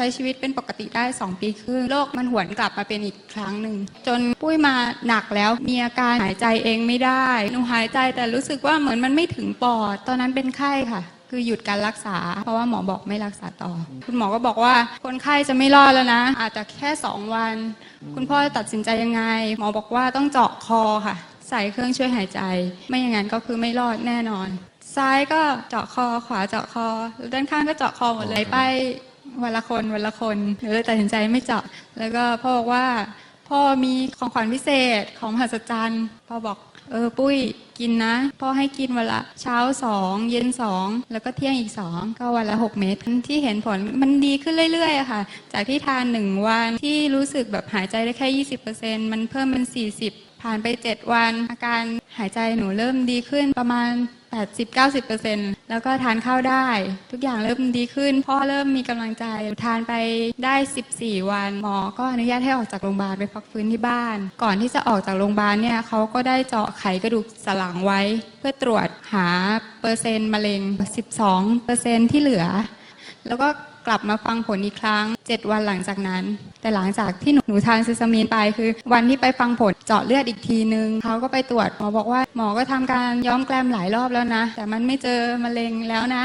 ใช้ชีวิตเป็นปกติได้ 2 ปีครึ่งโรคมันหวนกลับมาเป็นอีกครั้งหนึ่ง จนปุ้ยมาหนักแล้วมีอาการหายใจเองไม่ได้หนูหายใจแต่รู้สึกว่าเหมือนมันไม่ถึงปอด ตอนนั้นเป็นไข้ค่ะ คือหยุดการรักษา เพราะว่าหมอบอกไม่รักษาต่อ คุณหมอก็บอกว่าคนไข้จะไม่รอดแล้วนะ อาจจะแค่ 2 วัน คุณพ่อจะตัดสินใจยังไง หมอบอกว่าต้องเจาะคอค่ะ ใส่เครื่องช่วยหายใจ ไม่อย่างนั้นก็คือไม่รอดแน่นอนซ้ายก็เจาะคอขวาเจาะคอแล้วด้านข้างก็เจาะคอหมดเลยไป วันละคนวันละคนหนูเลยตัดสินใจไม่เจาะ แล้วก็พ่อบอกว่า พ่อมีของขวัญพิเศษของมหัศจรรย์พ่อบอกเออปุ้ยกินนะพ่อให้กินวันละเช้าสองเย็นสองแล้วก็เที่ยงอีกสองก็วันละ6เม็ดที่เห็นผลมันดีขึ้นเรื่อยๆค่ะ จากที่ทานหนึ่งวันที่รู้สึกแบบหายใจได้แค่20%มันเพิ่มเป็น40ผ่านไป7วัน อาการหายใจหนูเริ่มดีขึ้นประมาณ 80-90%แล้วก็ทานข้าวได้ ทุกอย่างเริ่มดีขึ้น พ่อเริ่มมีกำลังใจ ทานไปได้ 14 วัน หมอก็อนุญาตให้ออกจากโรงพยาบาลไปพักฟื้นที่บ้าน ก่อนที่จะออกจากโรงพยาบาลเนี่ยเขาก็ได้เจาะไขกระดูกสันหลังไว้ เพื่อตรวจหาเปอร์เซ็นต์มะเร็ง 12 เปอร์เซ็นต์ที่เหลือ แล้วก็กลับมาฟังผลอีกครั้ง 7 วันหลังจากนั้น แต่หลังจากที่หนูหนูทานซิสมีนไปคือ วันที่ไปฟังผลเจาะเลือดอีกทีนึงเขาก็ไปตรวจหมอบอกว่าหมอก็ทำการย้อมแกลมหลายรอบแล้วนะ แต่มันไม่เจอมะเร็งแล้วนะ